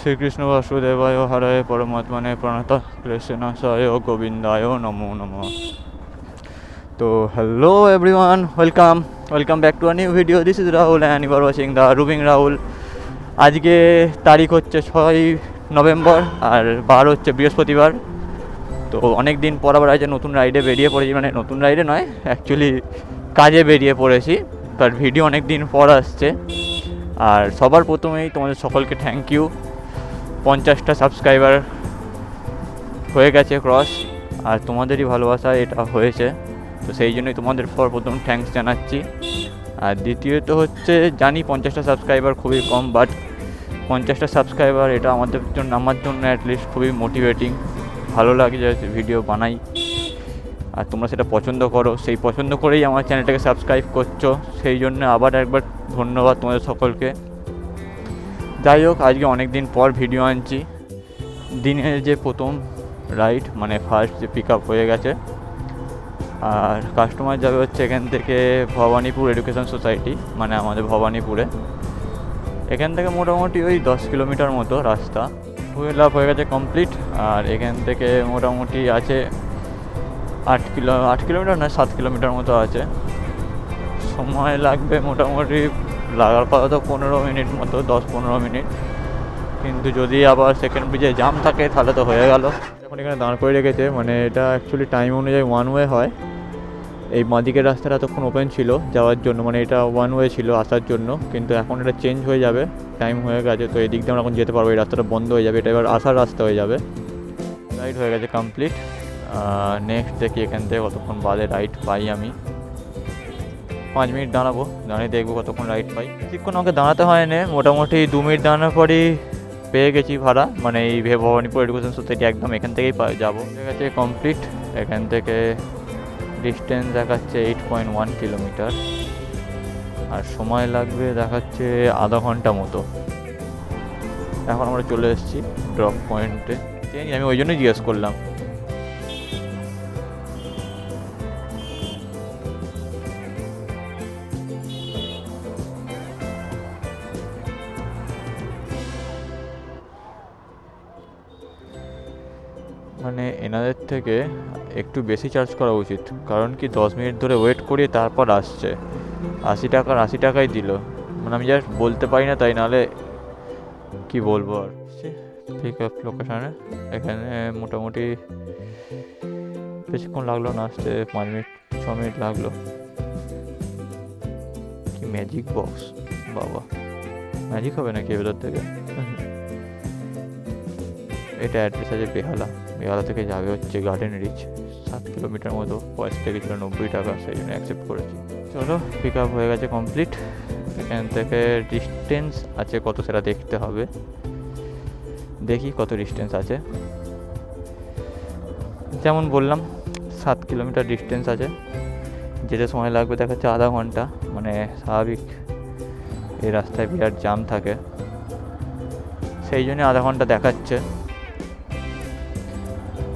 শ্রীকৃষ্ণ বাসুদেবায় হরায় পরমাত্মনে প্রণত কৃষ্ণাশয় গোবিন্দায় নমো নমঃ। তো hello everyone welcome welcome back to a new video this is Rahul and you are watching the রুবিং Rahul আজকে তারিখ হচ্ছে ছয় নভেম্বর আর বার হচ্ছে বৃহস্পতিবার। তো অনেক দিন পর আবার আজ নতুন রাইডে বেরিয়ে পড়েছি মানে নতুন রাইডে নয় অ্যাকচুয়ালি কাজে বেরিয়ে পড়েছি বাট ভিডিও অনেক দিন পর আসছে। আর সবার প্রথমেই তোমাদের সকলকে থ্যাংক ইউ পঞ্চাশটা সাবস্ক্রাইবার হয়ে গেছে ক্রস আর তোমাদেরই ভালোবাসা এটা হয়েছে। তো সেই জন্যই তোমাদের পর প্রথম থ্যাঙ্কস জানাচ্ছি। আর দ্বিতীয়ত হচ্ছে, জানি পঞ্চাশটা সাবস্ক্রাইবার খুবই কম বাট পঞ্চাশটা সাবস্ক্রাইবার এটা আমাদের জন্য, আমার জন্য অ্যাটলিস্ট খুবই মোটিভেটিং ভালো লাগে যে ভিডিও বানাই। আর তোমরা সেটা পছন্দ করো। সেই পছন্দ করেই আমার চ্যানেলটাকে সাবস্ক্রাইব করছ। সেই জন্য আবার একবার ধন্যবাদ তোমাদের সকলকে। যাই হোক, আজকে অনেক দিন পর ভিডিও আনছি। দিনের যে প্রথম রাইড মানে ফার্স্ট যে পিক আপ হয়ে গেছে। আর কাস্টমার যাবে হচ্ছে এখান থেকে ভবানীপুর এডুকেশন সোসাইটি মানে আমাদের ভবানীপুরে। এখান থেকে মোটামুটি ওই দশ কিলোমিটার মতো রাস্তা। ফুয়েল আপ হয়ে গেছে কমপ্লিট আর এখান থেকে মোটামুটি আছে আট কিলো, আট কিলোমিটার না, সাত কিলোমিটার মতো আছে। সময় লাগবে মোটামুটি লাগার কথা তো পনেরো মিনিট মতো, দশ পনেরো মিনিট। কিন্তু যদি আবার সেকেন্ড ব্রিজে জাম থাকে, তাহলে তো হয়ে গেল। এখন এখানে দাঁড় করে রেখেছে মানে এটা অ্যাকচুয়ালি টাইম অনুযায়ী ওয়ান ওয়ে হয়। এই বাঁদিকের রাস্তাটা তখন ওপেন ছিল যাওয়ার জন্য মানে এটা ওয়ান ওয়ে ছিল আসার জন্য। কিন্তু এখন এটা চেঞ্জ হয়ে যাবে টাইম হয়ে গেছে, তো এই দিক দিয়ে আমরা এখন যেতে পারব, এই রাস্তাটা বন্ধ হয়ে যাবে, এটা এবার আসার রাস্তা হয়ে যাবে। রাইড হয়ে গেছে কমপ্লিট নেক্সট দেখি এখান থেকে কতক্ষণ বাদে রাইড পাই আমি। পাঁচ মিনিট দাঁড়াবো, দাঁড়িয়ে দেখব কতক্ষণ রাইড পাই। বেশিক্ষণ আমাকে দাঁড়াতে হয় না মোটামুটি দু মিনিট দাঁড়ানোর পরই পেয়ে গেছি ভাড়া। মানে এই ভে ভবানীপুর এডুকেশন সোসাইটি একদম এখান থেকেই যাব। ঠিক আছে কমপ্লিট এখান থেকে ডিস্টেন্স দেখাচ্ছে এইট পয়েন্ট ওয়ান কিলোমিটার আর সময় লাগবে দেখাচ্ছে আধা ঘণ্টা মতো। এখন আমরা চলে এসেছি ড্রপ পয়েন্টে আমি ওই জন্যই জিজ্ঞেস করলাম। মানে এনাদের থেকে একটু বেশি চার্জ করা উচিত। কারণ কি, দশ মিনিট ধরে ওয়েট করিয়ে তারপর আসছে। আশি টাকার আশি টাকাই দিল। মানে আমি জাস্ট বলতে পারি না তাই, নাহলে কি বলব আর? পিক আপ লোকেশানে এখানে মোটামুটি বেশিক্ষণ লাগল না, আসতে পাঁচ মিনিট, ছ মিনিট লাগল। কি ম্যাজিক বক্স বাবা। ম্যাজিক হবে নাকি ভেতর থেকে? এটা অ্যাড্রেস আছে বেহালা। বেহালা থেকে যাবে হচ্ছে গার্ডেন রিচ সাত কিলোমিটার মতো পয়সা থেকে ছিল নব্বই টাকা, সেই জন্য অ্যাকসেপ্ট করেছি। চলো পিক আপ হয়ে গেছে কমপ্লিট এখান থেকে ডিস্টেন্স আছে কত সেটা দেখতে হবে। দেখি কত ডিস্টেন্স আছে। যেমন বললাম, সাত কিলোমিটার ডিস্টেন্স আছে। যেতে সময় লাগবে দেখাচ্ছে আধা ঘণ্টা মানে স্বাভাবিক এই রাস্তায় বিরাট জাম থাকে। সেই জন্য আধা ঘণ্টা দেখাচ্ছে।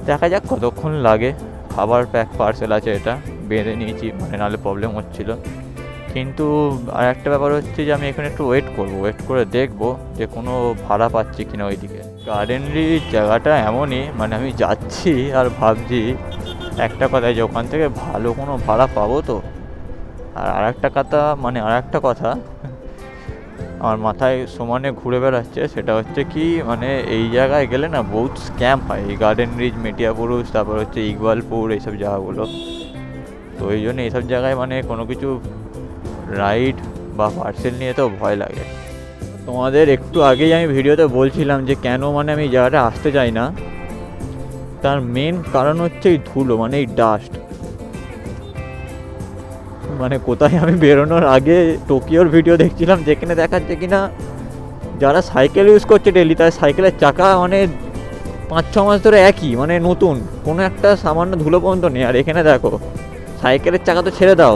দেখা যাক কতক্ষণ লাগে? খাবার প্যাক পার্সেল আছে এটা। বেঁধে নিয়েছি মানে নাহলে প্রবলেম হচ্ছিল। কিন্তু আর একটা ব্যাপার হচ্ছে যে আমি এখানে একটু ওয়েট করব ওয়েট করে দেখব যে কোনো ভাড়া পাচ্ছি কিনা ওইদিকে। গার্ডেনরি জায়গাটা এমনই মানে আমি যাচ্ছি আর ভাবছি একটা কথায় যে ওখান থেকে ভালো কোনো ভাড়া পাবো তো। আর আর একটা কথা মানে আর একটা কথা আমার মাথায় সমানে ঘুরে বেড়াচ্ছে, সেটা হচ্ছে কি মানে এই জায়গায় গেলে না বহুত স্ক্যাম হয়। এই গার্ডেন রিচ মেটিয়াপুরুষ তারপর হচ্ছে ইকবালপুর এইসব জায়গাগুলো। তো এই জন্য এইসব জায়গায় মানে কোনো কিছু রাইড বা পার্সেল নিয়ে তো ভয় লাগে। তোমাদের একটু আগেই আমি ভিডিওতে বলছিলাম যে কেন মানে আমি জায়গাটা আসতে চাই না। তার মেন কারণ হচ্ছে এই ধুলো মানে এই ডাস্ট মানে কোথায় আমি বেরোনোর আগে টোকিওর ভিডিও দেখছিলাম, যেখানে দেখাচ্ছে কিনা, যারা সাইকেল ইউজ করছে ডেলি তার সাইকেলের চাকা মানে পাঁচ, ছ মাস ধরে একই মানে নতুন, কোনো একটা সামান্য ধুলো পর্যন্ত নেই। আর এখানে দেখো, সাইকেলের চাকা তো ছেড়ে দাও,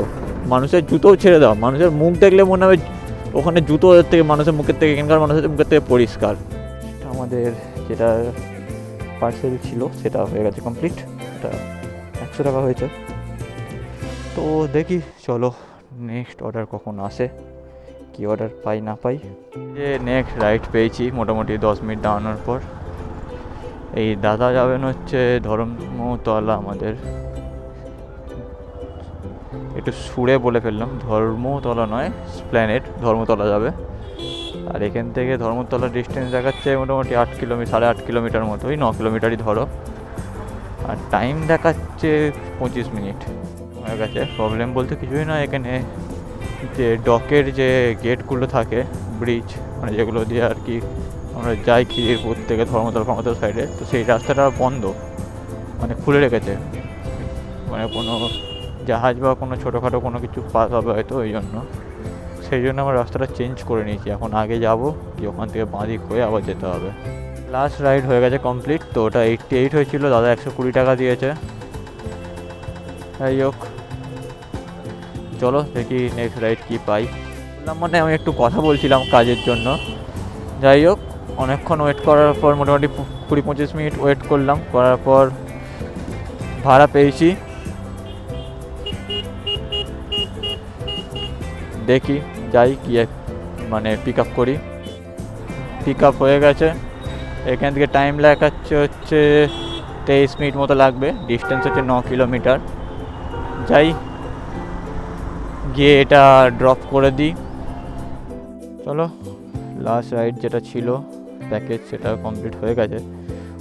মানুষের জুতোও ছেড়ে দাও, মানুষের মুখ দেখলে মনে হবে ওখানে জুতো থেকে, মানুষের মুখের থেকে, এখানকার মানুষের মুখের থেকে পরিষ্কার। আমাদের যেটা পার্সেল ছিল, সেটা হয়ে গেছে কমপ্লিট একশো টাকা হয়েছে। তো দেখি, চলো নেক্সট অর্ডার কখন আসে, কি অর্ডার পাই না পাই। যে নেক্সট রাইড পেয়েছি, মোটামুটি দশ মিনিট দাঁড়ানোর পর। এই দাদা যাবেন হচ্ছে ধর্মতলা আমাদের। একটু সুরে বলে ফেললাম, ধর্মতলা নয় স্প্ল্যানেট ধর্মতলা যাবে। আর এখান থেকে ধর্মতলা ডিস্টেন্স দেখাচ্ছে মোটামুটি আট কিলোমিটার সাড়ে আট কিলোমিটার মতো ওই ন কিলোমিটারই ধরো। আর টাইম দেখাচ্ছে পঁচিশ মিনিট। হয়ে গেছে। প্রবলেম বলতে কিছুই না এখানে যে ডকের যে গেটগুলো থাকে ব্রিজ মানে যেগুলো দিয়ে আর কি আমরা যাই খিদিরপুর থেকে ধর্মতলা ধর্মতলা সাইডে তো সেই রাস্তাটা বন্ধ মানে খুলে রেখেছে। মানে কোনো জাহাজ বা কোনো ছোটোখাটো কোনো কিছু পাস হবে হয়তো ওই জন্য। সেই জন্য আমরা রাস্তাটা চেঞ্জ করে নিয়েছি। এখন আগে যাব, গিয়ে ওখান থেকে বাঁদিক হয়ে আবার যেতে হবে। লাস্ট রাইড হয়ে গেছে কমপ্লিট তো ওটা এইটটি এইট হয়েছিল, দাদা একশো কুড়ি টাকা দিয়েছে। যাই হোক। চলো দেখি নেক্সট রাইড কী পাই। বললাম মানে আমি একটু কথা বলছিলাম কাজের জন্য। যাই হোক, অনেকক্ষণ ওয়েট করার পর মোটামুটি কুড়ি পঁচিশ মিনিট ওয়েট করলাম। করার পর ভাড়া পেয়েছি। দেখি, যাই গিয়ে মানে পিক আপ করি। পিক আপ হয়ে গেছে। এখান থেকে টাইম লাগাচ্ছে হচ্ছে তেইশ মিনিট মতো লাগবে। ডিস্টেন্স হচ্ছে ন কিলোমিটার যাই গিয়ে এটা ড্রপ করে দিই। চলো লাস্ট রাইড যেটা ছিল প্যাকেজ সেটা কমপ্লিট হয়ে গেছে।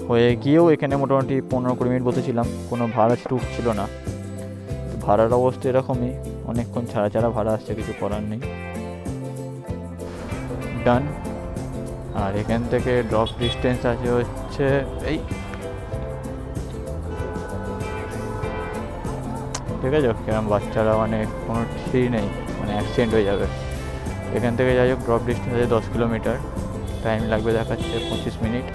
হয়ে গিয়েও এখানে মোটামুটি পনেরো কুড়ি মিনিট বসেছিলাম। কোনো ভাড়া ছিল না। ভাড়ার অবস্থা এরকমই। অনেকক্ষণ ছাড়া ছাড়া ভাড়া আসছে, কিছু করার নেই। ডান আর এখান থেকে ড্রপ ডিস্টেন্স আছে হচ্ছে এই ঠিক আছে? কেরম বাচ্চারা মানে কোনো ঠিক নেই মানে অ্যাক্সিডেন্ট হয়ে যাবে। এখান থেকে যাই হোক ড্রপ ডিস্টেন্স আছে দশ কিলোমিটার টাইম লাগবে দেখাচ্ছে, পঁচিশ মিনিট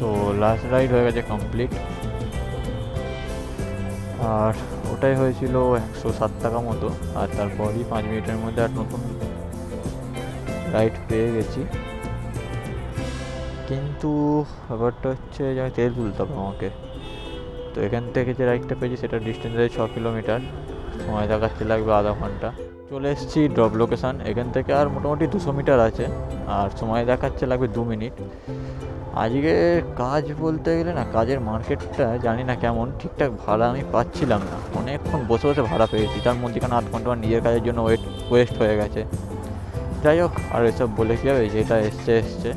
তো লাস্ট রাইড হয়ে গেছে কমপ্লিট আর ওটাই হয়েছিল একশো সাত টাকা মতো। আর তারপরই পাঁচ মিনিটের মধ্যে আর নতুন রাইড পেয়ে গেছি। কিন্তু ব্যাপারটা হচ্ছে যে আমি তেল তুলতে হবে আমাকে। তো এখান থেকে যে রাইডটা পেয়েছি সেটা ডিস্টেন্স আছে ছ কিলোমিটার সময় দেখাচ্ছে, লাগবে আধা ঘণ্টা। চলে এসেছি ড্রপ লোকেশান এখান থেকে আর মোটামুটি দুশো মিটার আছে। আর সময় দেখাচ্ছে, লাগবে দু মিনিট আজকে কাজ বলতে গেলে না, কাজের মার্কেটটা জানি না কেমন, ঠিকঠাক ভাড়া আমি পাচ্ছিলাম না। অনেকক্ষণ বসে বসে ভাড়া পেয়েছি। তার মধ্যেখানে আধ ঘণ্টা নিজের কাজের জন্য ওয়েট ওয়েস্ট হয়ে গেছে। যাই হোক, আর এসব বলে কী হবে? যেটা এসছে এসছে।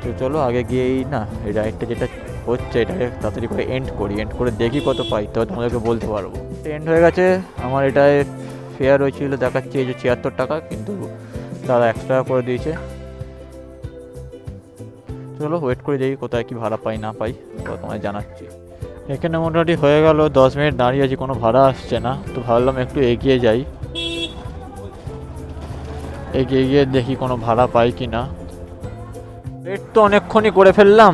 তো চলো, আগে গিয়েই না, এই রাইডটা যেটা হচ্ছে, এটাকে তাড়াতাড়ি করে এন্ড করি এন্ড করে দেখি কত পাই। তো তোমাদেরকে বলতে পারব। এন্ড হয়ে গেছে। আমার এটায় ফেয়ার হয়েছিল, দেখাচ্ছে যে ছিয়াত্তর টাকা, কিন্তু দাদা একশো টাকা করে দিয়েছে। চলো ওয়েট করে দেখি কোথায় কি ভাড়া পাই, না পাই তোমায় জানাচ্ছি। এখানে মোটামুটি হয়ে গেল, দশ মিনিট দাঁড়িয়ে আছি, কোনো ভাড়া আসছে না। তো ভাবলাম একটু এগিয়ে যাই। এগিয়ে গিয়ে দেখি কোনো ভাড়া পাই কি না ওয়েট তো অনেকক্ষণই করে ফেললাম।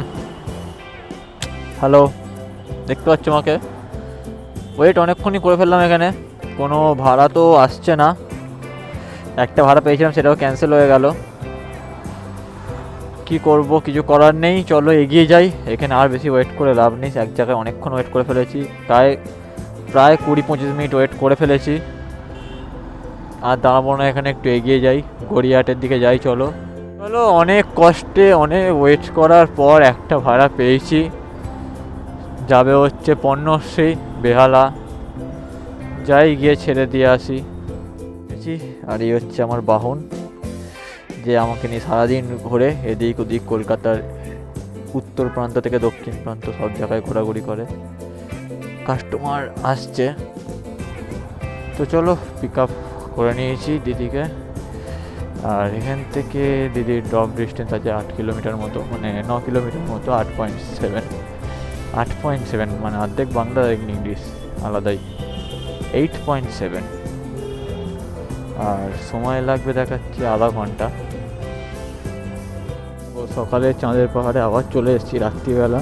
হ্যালো দেখতে পাচ্ছ আমাকে? ওয়েট অনেকক্ষণই করে ফেললাম এখানে। কোনো ভাড়া তো আসছে না। একটা ভাড়া পেয়েছিলাম, সেটাও ক্যান্সেল হয়ে গেল। কি করব, কিছু করার নেই। চলো, এগিয়ে যাই। এখানে আর বেশি ওয়েট করে লাভ নেই। এক জায়গায় অনেকক্ষণ ওয়েট করে ফেলেছি। প্রায় প্রায় কুড়ি পঁচিশ মিনিট ওয়েট করে ফেলেছি। আর দাঁড়াবো না এখানে, একটু এগিয়ে যাই। গড়িয়াহাটের দিকে যাই, চলো। চলো, অনেক কষ্টে, অনেক ওয়েট করার পর একটা ভাড়া পেয়েছি। যাবে হচ্ছে পণ্যশ্রী, বেহালা। যাই গিয়ে ছেড়ে দিয়ে আসি। আর এই হচ্ছে আমার বাহন, যে আমাকে নিয়ে সারাদিন ঘুরে এদিক ওদিক কলকাতার উত্তর প্রান্ত থেকে দক্ষিণ প্রান্ত সব জায়গায় ঘোরাঘুরি করে। কাস্টমার আসছে। তো চলো পিক আপ করে নিয়েছি দিদিকে। আর এখান থেকে দিদির ড্রপ ডিস্টেন্স আছে আট কিলোমিটার মতো মানে ন কিলোমিটার মতো, আট পয়েন্ট সেভেন আট পয়েন্ট সেভেন মানে অর্ধেক বাংলা ইংলিশ আলাদাই। Eight point seven. আর সময় লাগবে দেখাচ্ছি আধা ঘণ্টা। ও সকালে চাঁদের পাহাড়ে আবার চলে এসেছি রাত্রিবেলা।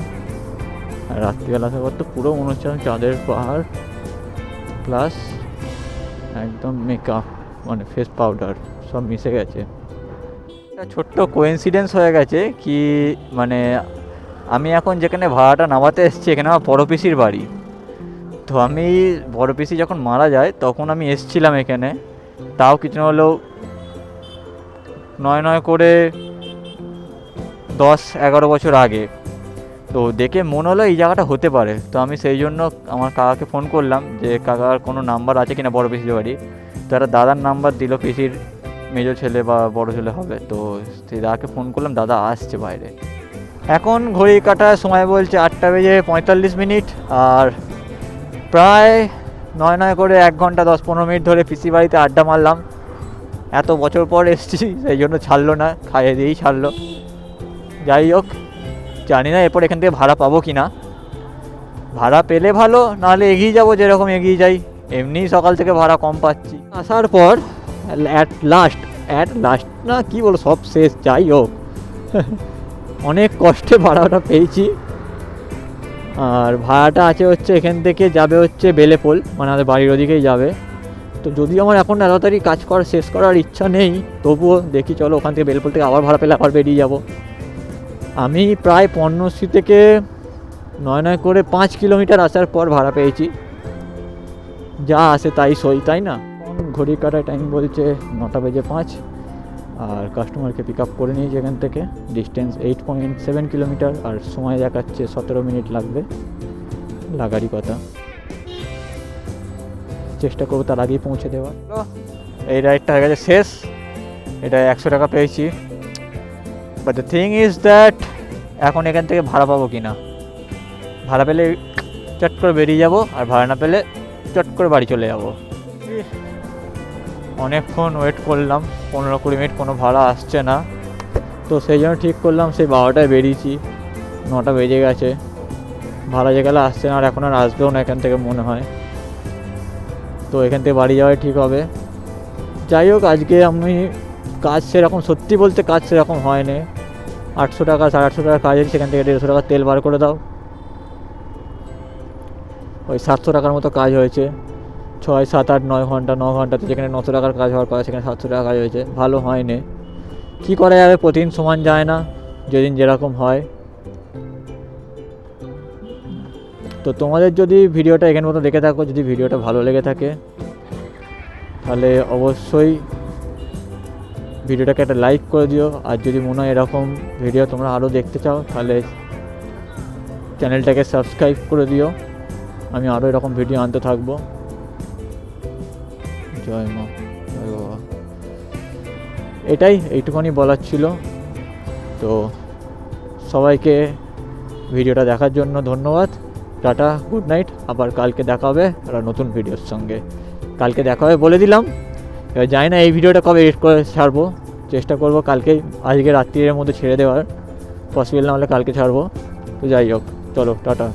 রাত্রিবেলা পর তো পুরো হচ্ছে চাঁদের পাহাড় প্লাস একদম মেকআপ মানে ফেস পাউডার সব মিশে গেছে। একটা ছোট্ট কোইন্সিডেন্স হয়ে গেছে কি মানে আমি এখন যেখানে ভাড়াটা নামাতে এসেছি, এখানে আমার বড় পিসির বাড়ি। তো আমি, বড় পিসি যখন মারা যায়, তখন আমি এসছিলাম এখানে। তাও কিছু না হলেও নয় নয় করে দশ এগারো বছর আগে। তো দেখে মনে হলো এই জায়গাটা হতে পারে। তো আমি সেই জন্য আমার কাকাকে ফোন করলাম যে, কাকার কোনো নাম্বার আছে কিনা বড় পিসির বাড়ি? তো একটা দাদার নাম্বার দিল পিসির মেজো ছেলে বা বড় ছেলে হবে। তো সেই দাদাকে ফোন করলাম, দাদা আসছে বাইরে। এখন ঘড়ি কাটার সময় বলছে আটটা বেজে পঁয়তাল্লিশ মিনিট আর প্রায় নয় নয় করে এক ঘণ্টা দশ পনেরো মিনিট ধরে পিসি বাড়িতে আড্ডা মারলাম। এত বছর পর এসেছি, সেই জন্য ছাড়লো না, খাইয়ে দিয়েই ছাড়লো। যাই হোক, জানি না এরপর এখান থেকে ভাড়া পাবো কি না ভাড়া পেলে ভালো, নাহলে এগিয়ে যাব যেরকম এগিয়ে যাই। এমনি সকাল থেকে ভাড়া কম পাচ্ছি। আসার পর অ্যাট লাস্ট অ্যাট লাস্ট না, কি বলো সব শেষ, যাই হোক। অনেক কষ্টে ভাড়াটা পেয়েছি। আর ভাড়াটা আছে হচ্ছে এখান থেকে যাবে হচ্ছে বেলেপোল মানে আমাদের বাড়ির ওদিকেই যাবে। তো যদিও আমার এখন তাড়াতাড়ি কাজ করা শেষ করার ইচ্ছা নেই, তবুও দেখি চলো ওখান থেকে বেলপোল থেকে আবার ভাড়া পেলে আবার বেরিয়ে যাব। আমি প্রায় পণ্যশ্রী থেকে নয় নয় করে পাঁচ কিলোমিটার আসার পর ভাড়া পেয়েছি। যা আসে তাই সই, তাই না? ঘড়ি কাটার টাইম বলছে নটা বেজে পাঁচ। আর কাস্টমারকে পিক আপ করে নিয়েছি এখান থেকে distance eight point seven kilometre আর সময় দেখাচ্ছে সতেরো মিনিট লাগবে লাগারই কথা। চেষ্টা করব তার আগেই পৌঁছে দেওয়ার। এই রাইডটা হয়ে গেছে শেষ। এটা একশো টাকা পেয়েছি। But the thing is that এখন এখান থেকে ভাড়া পাবো কি না ভাড়া পেলে চট করে বেরিয়ে যাব আর ভাড়া না পেলে চট করে বাড়ি চলে যাব। অনেকক্ষণ ওয়েট করলাম, পনেরো কুড়ি মিনিট কোনো ভাড়া আসছে না। তো সেই জন্য ঠিক করলাম, সেই বারোটায় বেরিয়েছি, নটা বেজে গেছে। ভাড়া যে গেলে আসছে না, আর এখন আর আসবেও না এখান থেকে মনে হয়। তো এখান থেকে বাড়ি যাওয়াই ঠিক হবে। যাই হোক, আজকে আমি কাজ সেরকম, সত্যি বলতে কাজ সেরকম হয়নি। আটশো টাকা, সাড়ে আটশো টাকা কাজ সেখান থেকে দেড়শো টাকা তেল বার করে দাও। ওই সাতশো টাকার মতো কাজ হয়েছে। ছয়, সাত, আট, নয় ঘণ্টা, ন ঘন্টাতে যেখানে নশো টাকার কাজ হওয়ার কথা সেখানে সাতশো টাকা কাজ হয়েছে। ভালো হয়নি। কী করা যাবে? প্রতিদিন সমান যায় না। যেদিন যেরকম হয়। তো তোমাদের যদি ভিডিওটা এখানে মতো দেখে থাকো, যদি ভিডিওটা ভালো লেগে থাকে, তাহলে অবশ্যই ভিডিওটাকে একটা লাইক করে দিও। আর যদি মনে হয় এরকম ভিডিও তোমরা আরও দেখতে চাও, তাহলে চ্যানেলটাকে সাবস্ক্রাইব করে দিও। আমি আরও এরকম ভিডিও আনতে থাকব। জয় মা, জয় বাবা। এটাই এইটুখানি বলার ছিল। তো সবাইকে ভিডিওটা দেখার জন্য ধন্যবাদ। Tata, good night. আবার কালকে দেখা হবে একটা নতুন ভিডিওর সঙ্গে। কালকে দেখা হবে বলে দিলাম। এবার জানি না এই ভিডিওটা কবে এডিট করে ছাড়বো। চেষ্টা করব কালকেই আজকে রাত্রির মধ্যে ছেড়ে দেওয়ার। পসিবল না হলে কালকে ছাড়বো। তো যাই হোক, চলো, টাটা।